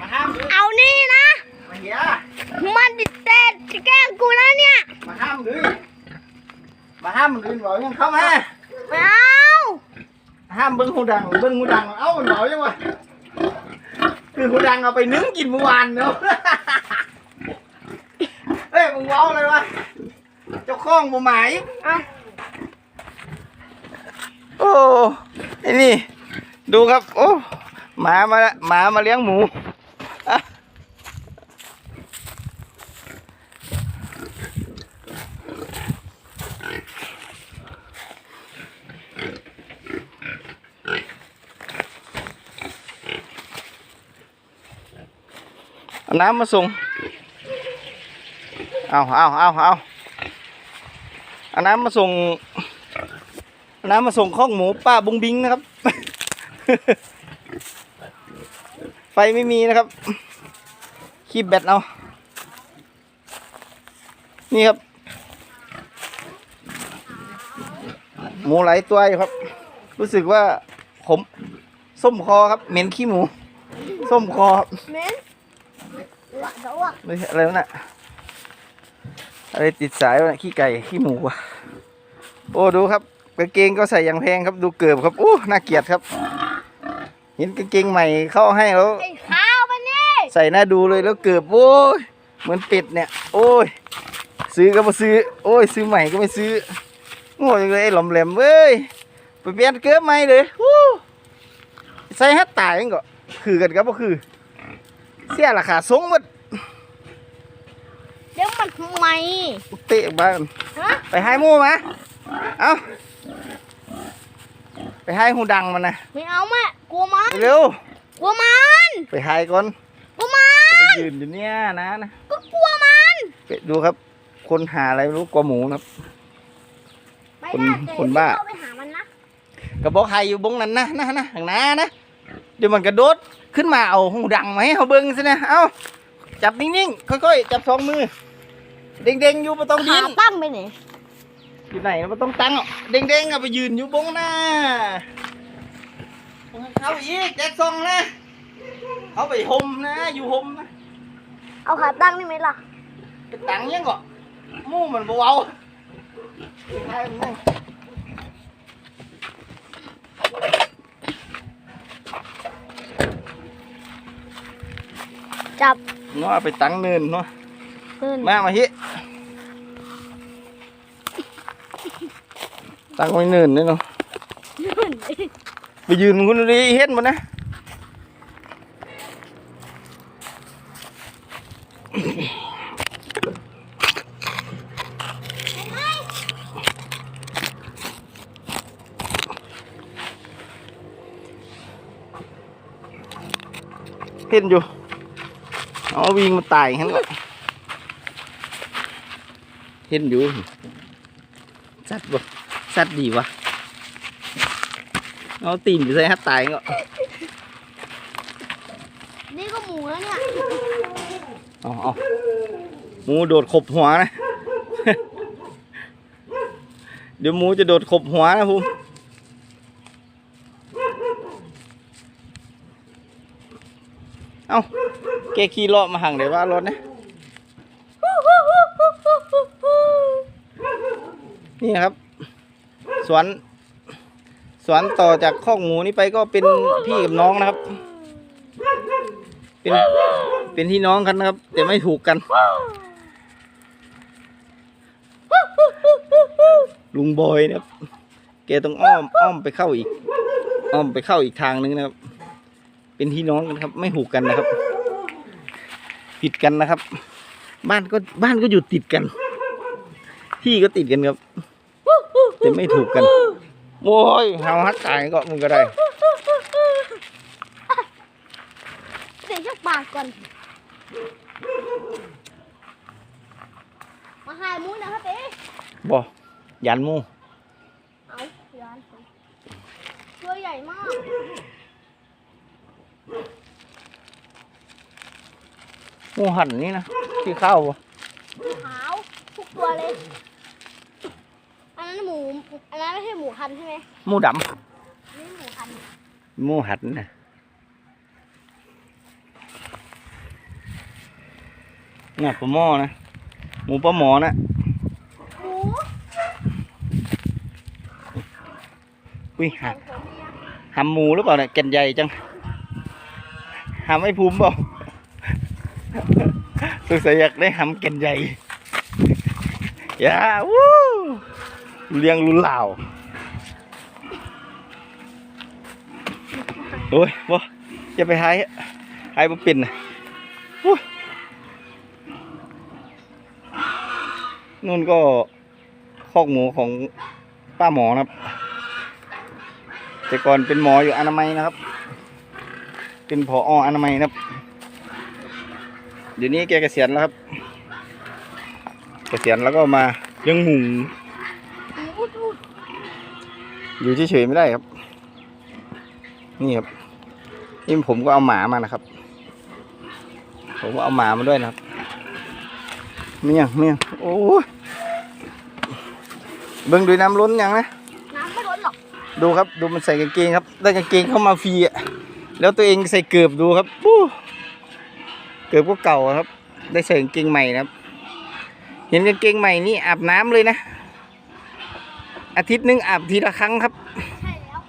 มาห้ามดื้อเอานี่นะ มาเฮียมันติดเต้นจะแกล้งกูแล้วเนี่ยมาห้ามดื้อมาห้ามดื้อบอกยังเข้ามาไม่เอาห้ามเบิ้งหูดังเบิ้งหูดังเอ้ามันบอกยังวะคือหูดังเอาไปนึ่งกินเมื่อวานเนาะเฮ้ยมึงเว้าเลยวะเจ้าของบ่หมายเอาโอ้ไอ้นี่ ดูครับ โอ้หมามาหมามาเลี้ยงหมูอะเอา น้ำมาส่ง เอาเอาเอาเอาเอาน้ำมาส่งน้ำมาส่งข้องหมูป้าบุงบิงนะครับ ไฟไม่มีนะครับ คีบแบตเอา นี่ครับ หมูหลายตัวอยู่ครับ รู้สึกว่าขมส้มคอครับ เหม็นขี้หมู ส้มคอครับ เม้นหวานจะอ้วกไม่ใช่อะไรวะน่ะอะไรติดสายวะน่ะขี้ไก่ขี้หมูวะโอ้ดูครับกางเกงก็ใส่อย่างแพงครับดูเกือบครับอู้น่าเกลียดครับ เห็นกางเกงใหม่เข้าให้แล้ว ไอ้ข้าวมันนี่ใส่หน้าดูเลยแล้วเกือบโอ้ยเหมือนเป็ดเนี่ย โอ้ย ซื้อก็มาซื้อ โอ้ย ซื้อใหม่ก็ไม่ซื้อโง่จังเลยไอ้หลอมแหลมเว้ยไปเปลี่ยนเกือบใหม่เลยวู้ใส่ฮัตตายมันก็คือกันครับก็คือ เสียราคาสูงหมดเดี๋ยวมันทำไมเตะบ้านฮะไปให้หมูมาเอาไปให้หูดังมันนะไม่เอาแม่กลัวมันเร็วกลัวมันไปให้ก่อนกลัวมันไปยืนอยู่เนี่ยนะนะก็กลัวมันไปดูครับ คนหาอะไรไม่รู้กลัวหมูนะครับไม่คนได้แต่คนบ้าเข้าไปหามันนะกระบอกไข่อยู่บงนั้นนะนะนะข้างหน้านะ เดี๋ยวมันกระโดดขึ้นมาเอาหูดังมาให้เขาเบิ้งซะนะเอาจับนิ่งๆค่อยๆจับสองมือ เด้งๆอยู่ไม่ต้องดิ้ขานตั้งไปไหนอยู่ไหนไม่ต้องตั้งหรอกเด้งๆเอาไปยืนอยู่บงหน้าเข้าอีกแจ็คซองนะเอาไปห่มนะอยู่ห่มนะเอาขาตั้งได้ไหมล่ะ ไปตังยังก่อหมู่มันเบาๆไปให้มันนั่ง จับเนาะเอาไปตังเนินเนาะขึ้นมามาฮิตังไว้เนินนี่เนาะไปยืนมึงคนนี้เฮ็ดมันนะเห็นอยู่ เอาวิ่งมาตายเห็นละเห็นอยู่สัตว์บ่สัตว์ดีวะเอาตีนไปใส่ฮัตตายก็นี่ก็หมูแล้วเนี่ยเอาเอาหมูโดดขบหัวนะ เดี๋ยวหมูจะโดดขบหัวนะภูมิ เอาแกขี่เลาะมาห่างเดี๋ยวว่ารถนะนี่ครับ สวน สวนต่อจากคอกหมูนี่ไปก็เป็นพี่กับน้องนะครับ เป็นเป็นพี่น้องกันนะครับ แต่ไม่ถูกกันลุงบอยนะครับ แกต้องอ้อมอ้อมไปเข้าอีก อ้อมไปเข้าอีกทางนึงนะครับ เป็นพี่น้องกันครับ ไม่ถูกกันนะครับผิดกันนะครับ บ้านก็บ้านก็อยู่ติดกัน ที่ก็ติดกันครับ แต่ไม่ถูกกัน โอ้ยเฮาฮัดตายก็มึงก็ได้เดี๋ยวชักปากก่อน มาหายหมูนะครับเอ๊ะบ่ยันหมูเอาย้อนสิตัวใหญ่มาก หมูหันนี่นะที่เข้าวบ่ขาวทุกตัวเลย อันนั้นหมู อันนั้นไม่ใช่หมูพันธุ์ใช่ไหมหมูดอันนี่หมูพันธุ์ำหมูหันนะน่ะปลาหม้อนะหมูปลาหมอนะหมูอุ้ยขหัอกงผมเนี่ยหำหมูหรือเปล่าเนี่ยแก่นใหญ่จัง หำไม่ภูมิเปล่าสงสัยอยากได้หำแก่นใหญ่ย่าวู้เลี้ยงลุนเหล่าโอ้ยบ่จะไปหายหายบ่เป็นนะนู่นก็คอกหมูของป้าหมอนะครับ แต่ก่อนเป็นหมออยู่อนามัยนะครับ เป็นผออนามัยนะครับ เดี๋ยวนี้แกเกษียณแล้วครับ เกษียณแล้วก็มาเลี้ยงหมูหมูอุดอุดอยู่เฉยๆไม่ได้ครับ นี่ครับนี่ผมก็เอาหมามานะครับ ผมก็เอาหมามาด้วยนะครับเมี่ยงเมี่ยงโอ้ยเบิ่งดูน้ำล้นยังนะ น้ำไม่ล้นหรอก ดูครับ ดูมันใส่กางเกงครับ ได้กางเกงเข้ามาฟรีอะ แล้วตัวเองใส่เกือบดูครับปู้เกือบก็เก่าครับ ได้ใส่กางเกงใหม่นะครับ เห็นกางเกงใหม่นี่อาบน้ำเลยนะ อาทิตย์หนึงอาบทีละครั้งครับใช่แล้ว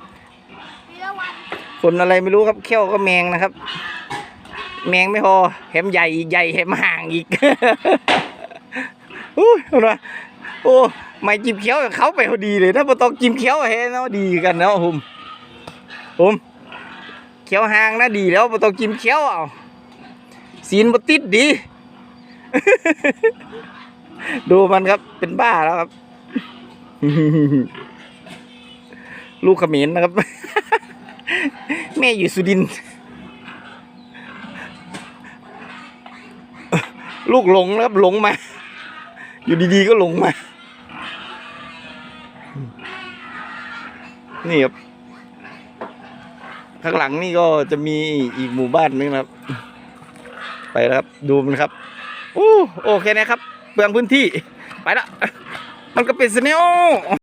ทีละวันคนอะไรไม่รู้ครับเขี้ยวก็แมงนะครับ แมงไม่พอแถมใหญ่อีกใหญ่แถมห่างอีกอุ้ยเอาละโอ้ไม่จิ้มเขี้ยวกับเขาไปพอดีเลยถ้าบ่ต้องจิ้มเขี้ยวเฮ้เนาะดีกันเนาะผมผม เขียวหางนะดีแล้วบ่ต้องจิ้มเขียวเอาศีลบ่ติดดี ดูมันครับเป็นบ้าแล้วครับ ลูกขมิ้นนะครับ แม่อยู่สุดิน ลูกหลงนะครับหลงมา อยู่ดีๆก็หลงมา นี่ครับ ข้างหลังนี่ก็จะมีอีกหมู่บ้านนึงครับ ไปแล้วครับดูมันครับโอ้โอเคนะครับ เปลืองพื้นที่ไปละมันก็เป็นสเนล